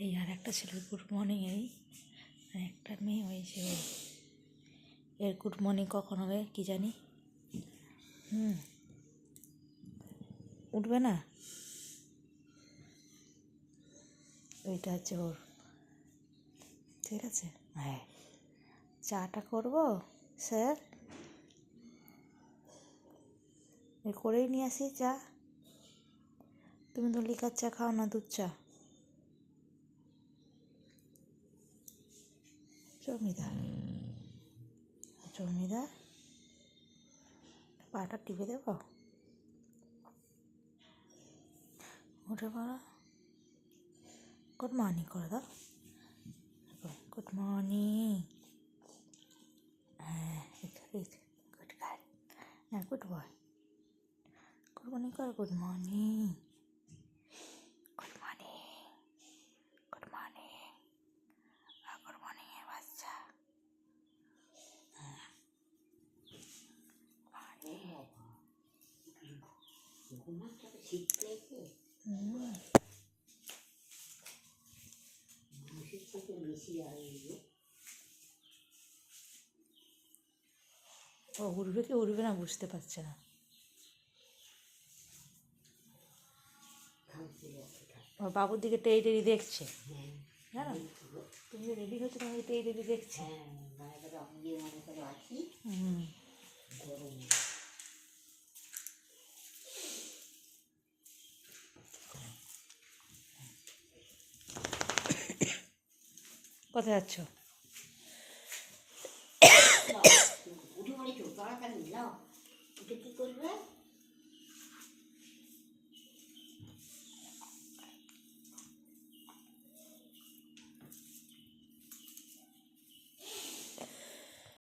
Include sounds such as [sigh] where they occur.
এই আর একটা ছেলের গুড মর্নিং এই, আর একটা মেয়ে হয়েছে এর গুড মর্নিং কখন হবে কি জানি? হুম। উঠবে না? ওইটা হচ্ছে ওর। ঠিক আছে? হ্যাঁ। চাটা করব, স্যার। করেই নিয়ে আসি চা। তুমি তো লিকার চা খাও না দুধ চা। চর্মিদা চর্মিদা পাটা টিপে দেব? উঠে পড়া। গুড মর্নিং করে দাও। Good morning. হ্যাঁ গুড গাই হ্যাঁ গুড বয়। গুড মর্নিং কর, good morning good morning good morning good morning এ বাচ্চা ঘুমাচ্ছে তো শীত পেয়েছে হুম, মানুষের থেকে বেশি আর এগুলো ও উঠবে কি উঠবে না বুঝতে পারছে না। ও বাবুর দিকে টেরি টেরি দেখছে। জানো? তুমি রেডি হচ্ছে তোমাকে টেরি টেরি দেখছে। হ্যাঁ হুম। কোথায় যাচ্ছ? [coughs] উঠে পড়েছো তাড়াতাড়ি নাও উঠে কী করবে?